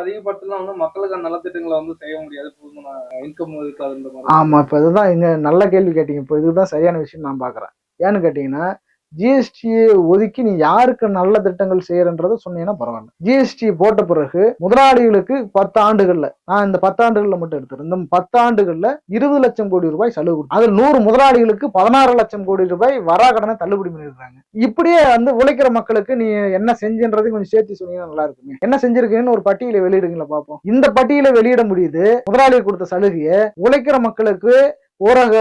அதிகபட்சம் வந்து மக்களுக்கான நலத்திட்டங்களை வந்து செய்ய முடியாது. இன்கம் இருக்காதுன்ற மாதிரி. ஆமா இப்ப இதுதான் இங்க நல்ல கேள்வி கேட்டீங்க. இப்போ இதுதான் சரியான விஷயம் நான் பாக்குறேன். ஏன்னு கேட்டீங்கன்னா ஜிஎஸ்டியை ஒதுக்கி நீ யாருக்கு நல்ல திட்டங்கள் செய்யறன்றத சொன்னீங்கன்னா பரவாயில்ல. ஜிஎஸ்டி போட்ட பிறகு முதலாளிகளுக்கு பத்து ஆண்டுகள்ல நான் இந்த பத்தாண்டுகள்ல மட்டும் எடுத்துறேன் இந்த பத்தாண்டுகள்ல இருபது லட்சம் கோடி ரூபாய் செலவு கொடுத்து அதில் நூறு முதலாளிகளுக்கு பதினாறு லட்சம் கோடி ரூபாய் வரா கடனை தள்ளுபடி பண்ணிருக்காங்க இப்படியே வந்து உழைக்கிற மக்களுக்கு நீ என்ன செஞ்சுன்றதை கொஞ்சம் சேர்த்து சொன்னீங்கன்னா நல்லா இருக்குங்க என்ன செஞ்சிருக்கீங்கன்னு ஒரு பட்டியலை வெளியிடுங்களா பார்ப்போம். இந்த பட்டியலை வெளியிட முடியுது முதலாளி கொடுத்த சலுகையை உழைக்கிற மக்களுக்கு ஊரக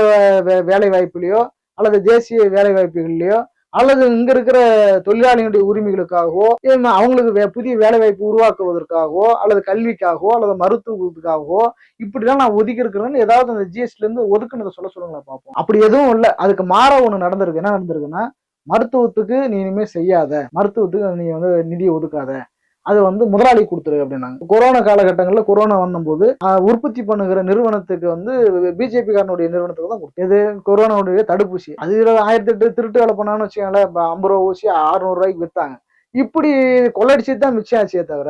வே- வேலை வாய்ப்புலையோ அல்லது தேசிய வேலை வாய்ப்புகள்லையோ அல்லது இங்க இருக்கிற தொழிலாளிகளுடைய உரிமைகளுக்காகவோ அவங்களுக்கு வே- புதிய வேலை வாய்ப்பு உருவாக்குவதற்காகவோ அல்லது கல்விக்காகவோ அல்லது மருத்துவத்துக்காகவோ இப்படிலாம் நான் ஒதுக்கி இருக்கிறேன்னு ஏதாவது அந்த ஜிஎஸ்டில இருந்து ஒதுக்குனதை சொல்ல சொல்லுங்களை பார்ப்போம். அப்படி எதுவும் இல்லை. அதுக்கு மாற ஒண்ணு நடந்திருக்கு. என்ன நடந்திருக்குன்னா மருத்துவத்துக்கு நீ இனிமே செய்யாத. மருத்துவத்துக்கு நீ வந்து நிதியை ஒதுக்காத. அது வந்து முதலாளி கொடுத்துரு அப்படின்னாங்க. கொரோனா காலகட்டங்களில் கொரோனா வந்தபோது உற்பத்தி பண்ணுகிற நிறுவனத்துக்கு வந்து பிஜேபி காரனுடைய நிறுவனத்துக்கு தான் கொடுத்து இது கொரோனாவுடைய தடுப்பூசி. அது ஆயிரத்தி எட்டு திருட்டு வேலை பண்ணான்னு வச்சுக்கோங்களேன் இப்போ ஐம்பது ரூபா ஊசி அறுநூறு ரூபாய்க்கு வித்தாங்க. இப்படி கொள்ளடிச்சு தான் மிச்சம் ஆச்சே தவிர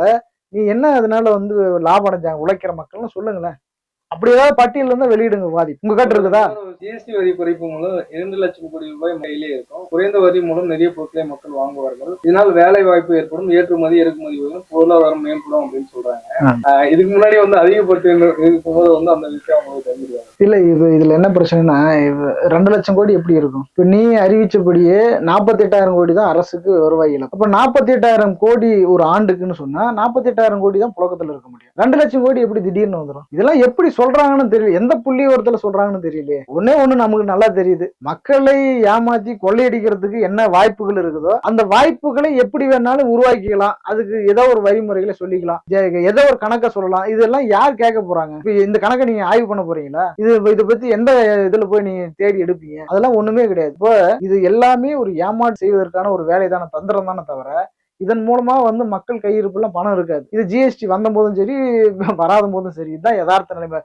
நீ என்ன அதனால வந்து லாபம் அடைஞ்சாங்க? உழைக்கிற மக்கள்னு சொல்லுங்களேன். அப்படி ஏதாவது பட்டியல் இருந்தா வெளியிடுங்க வாதி உங்க கிட்ட இருக்குதா? ஜிஎஸ்டி வரி குறைப்பு மூலம் இரண்டு லட்சம் கோடி ரூபாய் கையிலே இருக்கும். குறைந்த வரி மூலம் நிறைய பொருட்களை மக்கள் வாங்குவார்கள். இதனால் வேலை வாய்ப்பு ஏற்படும். ஏற்றுமதி இறக்குமதி வரும் பொருளாதாரம் மேம்படும் அப்படின்னு சொல்றாங்க. இதுக்கு முன்னாடி வந்து அதிகப்படுத்தி இருக்கும்போது வந்து அந்த விஷயம் அவங்களுக்கு தெரிஞ்சிருவாங்க இல்ல இது இதுல என்ன பிரச்சனைனா ரெண்டு லட்சம் கோடி எப்படி இருக்கும்? இப்ப நீ அறிவிச்சபடியே நாற்பத்தி எட்டாயிரம் கோடி தான் அரசுக்கு வருவாய் இழப்பு. அப்ப நாற்பத்தி எட்டாயிரம் கோடி ஒரு ஆண்டுக்குன்னு சொன்னா நாற்பத்தி எட்டாயிரம் கோடி தான் புழக்கத்துல இருக்க முடியும். ரெண்டு லட்சம் கோடி எப்படி திடீர்னு வந்துடும் இதெல்லாம் எப்படி சொல்றாங்கன்னு தெரியல. எந்த புள்ளி ஓரத்துல சொல்றாங்கன்னு தெரியலையே. ஒண்ணே ஒண்ணு நமக்கு நல்லா தெரியுது? மக்களை ஏமாத்தி கொள்ளையடிக்கிறதுக்கு என்ன வாய்ப்புகள் இருக்குதோ அந்த வாய்ப்புகளை எப்படி வேணாலும் உருவாக்கிக்கலாம். அதுக்கு ஏதோ ஒரு வழிமுறைகளை சொல்லிக்கலாம். ஏதோ ஒரு கணக்கை சொல்லலாம். இதெல்லாம் யார் கேட்க போறாங்க? இந்த கணக்கை நீங்க ஆய்வு பண்ண போறீங்களா? இது இதை பத்தி எந்த இதுல போய் நீங்க தேடி எடுப்பீங்க? அதெல்லாம் ஒண்ணுமே கிடையாது. இப்போ இது எல்லாமே ஒரு ஏமாற்று செய்வதற்கான ஒரு வேலை தானே தந்திரம் தானே தவிர இதன் மூலமா வந்து மக்கள் கையிருப்புலாம் பணம் இருக்காது. இது ஜிஎஸ்டி வந்த போதும் சரி வராத போதும் சரி. இதுதான் யதார்த்த நிலைமை.